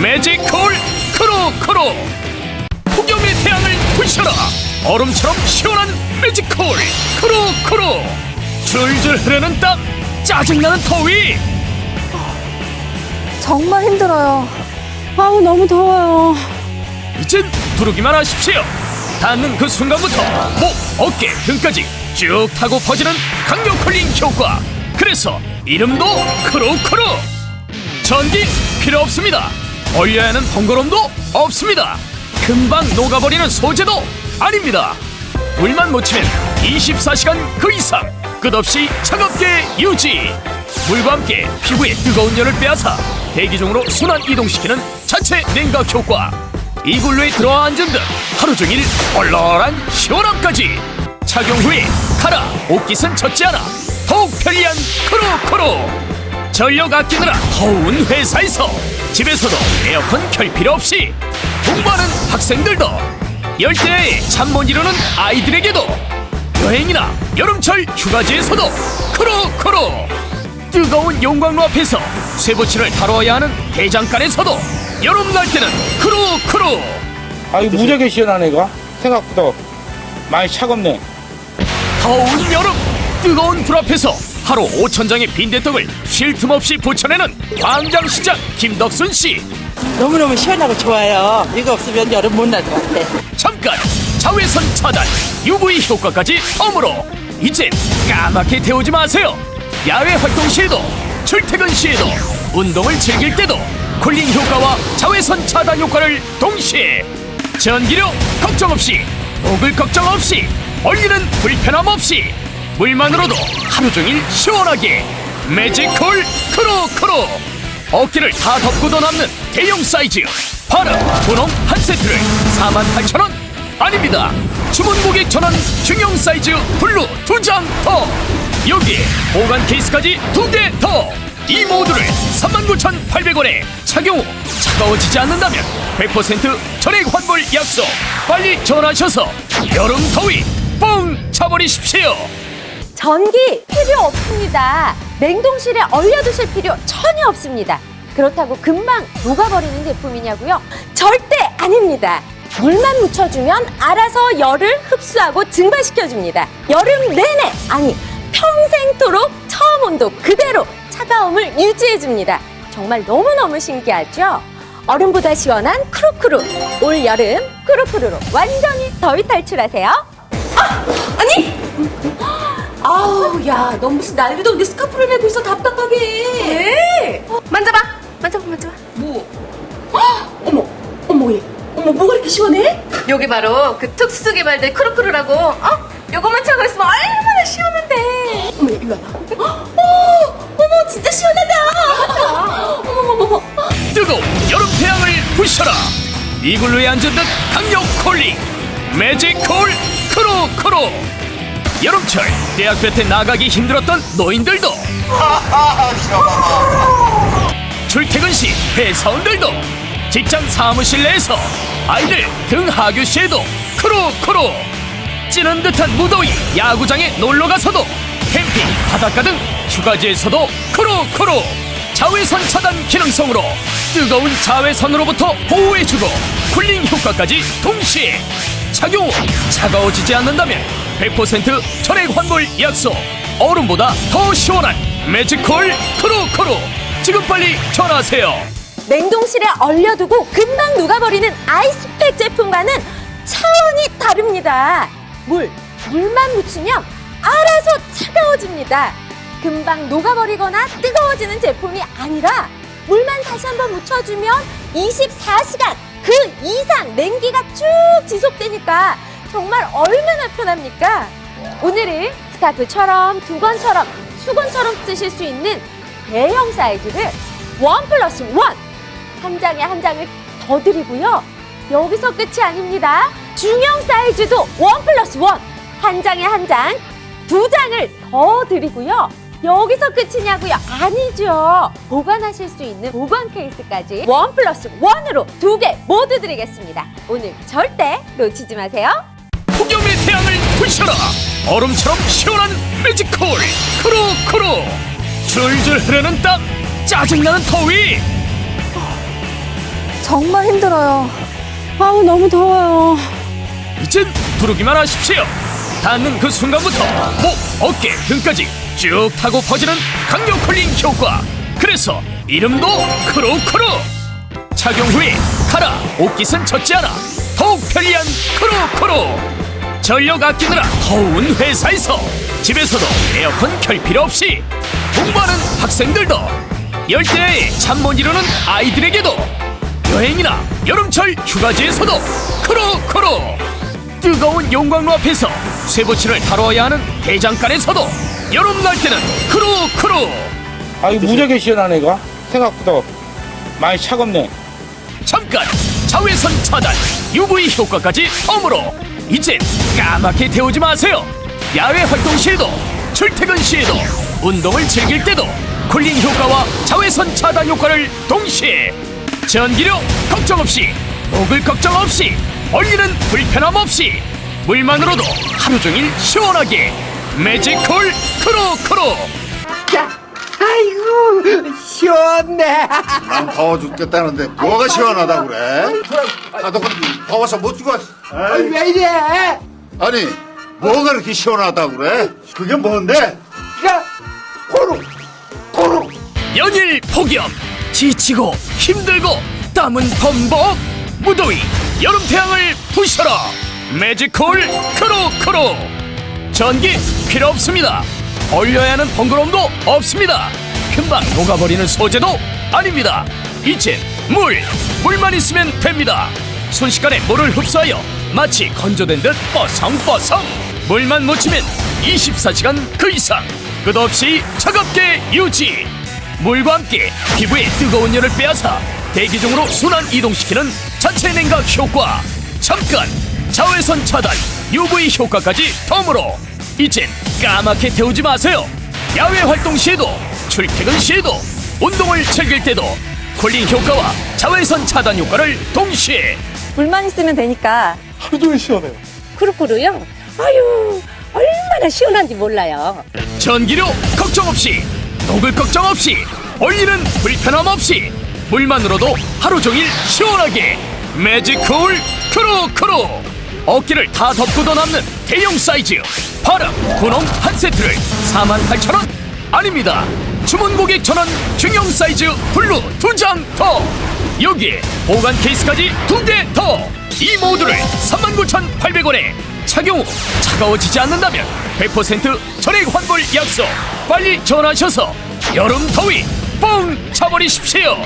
매직 콜 크로크로 폭염의 태양을 부셔라. 얼음처럼 시원한 매직 콜 크로크로 줄줄 흐르는 땀 짜증나는 더위. 정말 힘들어요. 아우 너무 더워요. 이젠 두르기만 하십시오. 닿는 그 순간부터 목, 어깨, 등까지 쭉 타고 퍼지는 강력 쿨링 효과. 그래서 이름도 크로크로 전기 필요 없습니다 얼려야 하는 번거로움도 없습니다. 금방 녹아버리는 소재도 아닙니다. 물만 묻히면 24시간 그 이상 끝없이 차갑게 유지. 물과 함께 피부에 뜨거운 열을 빼앗아 대기 중으로 순환 이동시키는 자체 냉각 효과. 이글루에 들어앉은 듯 하루 종일 얼얼한 시원함까지. 착용 후에 카라 옷깃은 젖지 않아 더욱 편리한 크로크로. 전력 아끼느라 더운 회사에서 집에서도 에어컨 켤 필요 없이 공부하는 학생들도 열대야에 잠 못 이루는 아이들에게도 여행이나 여름철 휴가지에서도 크로크로 뜨거운 용광로 앞에서 쇠붙이를 다뤄야 하는 대장간에서도 여름 날 때는 크로크로. 아 이거 무지하게 시원하네 이거. 생각보다 많이 차갑네. 더운 여름 뜨거운 불 앞에서 하루 5천 장의 빈대떡을 쉴 틈 없이 부쳐내는 광장시장 김덕순 씨. 너무너무 시원하고 좋아요. 이거 없으면 여름 못 날 것 같아. 잠깐! 자외선 차단 UV 효과까지 덤으로! 이젠 까맣게 태우지 마세요! 야외 활동 시에도 출퇴근 시에도 운동을 즐길 때도 쿨링 효과와 자외선 차단 효과를 동시에! 전기료 걱정 없이 목을 걱정 없이 얼리는 불편함 없이 물만으로도 하루 종일 시원하게 매직콜 크로크로 어깨를 다 덮고도 남는 대형 사이즈 바로 분홍 한 세트를 48,000원 아닙니다. 주문 고객 전원 중형 사이즈 블루 두 장 더. 여기에 보관 케이스까지 두 개 더. 이 모두를 39,800원에 착용. 후 차가워지지 않는다면 100% 전액 환불 약속. 빨리 전화하셔서 여름 더위 뻥 차버리십시오 전기 필요 없습니다. 냉동실에 얼려두실 필요 전혀 없습니다. 그렇다고 금방 녹아버리는 제품이냐고요? 절대 아닙니다. 물만 묻혀주면 알아서 열을 흡수하고 증발시켜줍니다. 여름 내내, 아니, 평생토록 처음 온도 그대로 차가움을 유지해줍니다. 정말 너무너무 신기하죠? 얼음보다 시원한 크루크루. 올 여름 크루크루로 완전히 더위 탈출하세요. 아! 아니! 아우, 야, 너 무슨 날도 더운데 스카프를 메고 있어, 답답하게. 왜? 만져봐. 만져봐, 만져봐. 뭐? 어머, 어머, 얘. 어머, 뭐가 이렇게 시원해? 요게 바로 그 특수 개발된 크루크루라고 어? 요거만 차고 있으면 얼마나 시원한데 어머, 이리 와봐. 어, 어머, 진짜 시원하다. 어머, 어머, 어머. 뜨거운 여름 태양을 부셔라 이글루에 앉은 듯 강력 콜링 매직 콜 크로크로 여름철 대학 볕에 나가기 힘들었던 노인들도 출퇴근 시 회사원들도 직장 사무실 내에서 아이들 등 하교 시에도 크로크로 찌는 듯한 무더위 야구장에 놀러 가서도 캠핑 바닷가 등 휴가지에서도 크로크로 자외선 차단 기능성으로 뜨거운 자외선으로부터 보호해주고 쿨링 효과까지 동시에 착용 후 차가워지지 않는다면 100% 전액 환불 약속 얼음보다 더 시원한 매직콜 크로크로 지금 빨리 전화하세요 냉동실에 얼려두고 금방 녹아버리는 아이스팩 제품과는 차원이 다릅니다. 물, 물만 묻히면 알아서 차가워집니다. 금방 녹아버리거나 뜨거워지는 제품이 아니라 물만 다시 한번 묻혀주면 24시간 그 이상 냉기가 쭉 지속되니까 정말 얼마나 편합니까? 오늘은 스카프처럼 두건처럼 수건처럼 쓰실 수 있는 대형 사이즈를 원 플러스 원! 한 장에 한 장을 더 드리고요. 여기서 끝이 아닙니다. 중형 사이즈도 원 플러스 원! 한 장에 한 장, 두 장을 더 드리고요. 여기서 끝이냐고요? 아니죠. 보관하실 수 있는 보관 케이스까지 원 플러스 원으로 두 개 모두 드리겠습니다. 오늘 절대 놓치지 마세요. 폭염의 태양을 부셔라 얼음처럼 시원한 매직콜 크로크로 줄줄 흐르는 땀 짜증나는 더위 정말 힘들어요. 아우 너무 더워요. 이젠 두르기만 하십시오. 닿는 그 순간부터 목, 어깨, 등까지 쭉 타고 퍼지는 강력 쿨링 효과. 그래서 이름도 크로크로. 착용 후에 카라, 옷깃은 젖지 않아 더욱 편리한 크로크로. 전력 아끼느라 더운 회사에서 집에서도 에어컨 켤 필요 없이 공부하는 학생들도 열대야에 잠 못 이루는 아이들에게도 여행이나 여름철 휴가지에서도 크로크로 뜨거운 용광로 앞에서 쇠붙이를 다뤄야 하는 대장간에서도 여름 날 때는 크로크로 아, 이거 무지하게 시원하네, 이거. 생각보다 많이 차갑네. 잠깐 자외선 차단 UV 효과까지 덤으로 이젠 까맣게 태우지 마세요. 야외 활동 시에도 출퇴근 시에도 운동을 즐길 때도 쿨링 효과와 자외선 차단 효과를 동시에 전기료 걱정 없이 목을 걱정 없이 얼리는 불편함 없이 물만으로도 하루 종일 시원하게 매직콜 크로크로 난 더워 죽겠다는데 뭐가 시원하다 그래? 아, 너 더워서 못 죽어. 왜 이래? 아니, 뭐가 이렇게 시원하다 그래? 그게 뭔데? 연일 폭염 지치고 힘들고 땀은 범벅 무더위 여름 태양을 부셔라 매지콜 크로크로 전기 필요 없습니다 얼려야 하는 번거로움도 없습니다. 금방 녹아버리는 소재도 아닙니다. 이젠 물 물만 있으면 됩니다. 순식간에 물을 흡수하여 마치 건조된 듯 뽀송뽀송 물만 묻히면 24시간 그 이상 끝없이 차갑게 유지. 물과 함께 피부의 뜨거운 열을 빼앗아 대기 중으로 순환 이동시키는 자체 냉각 효과. 잠깐 자외선 차단 UV 효과까지 덤으로 이젠 까맣게 태우지 마세요 야외 활동 시에도 출퇴근 시에도 운동을 즐길 때도 쿨링 효과와 자외선 차단 효과를 동시에 물만 있으면 되니까. 하루 종일 시원해요. 쿠루쿠루요? 아유 얼마나 시원한지 몰라요. 전기료 걱정 없이 녹을 걱정 없이 얼리는 불편함 없이 물만으로도 하루 종일 시원하게 매직 쿨 크로크로 어깨를 다 덮고도 남는 대용 사이즈. 바람 분홍 한 세트를 48,000원. 아닙니다. 주문 고객 전원 중형 사이즈 블루 두 장 더. 여기에 보관 케이스까지 두 개 더. 이 모두를 39,800원에 착용 후 차가워지지 않는다면 100% 전액 환불 약속. 빨리 전화하셔서 여름 더위 뻥 차버리십시오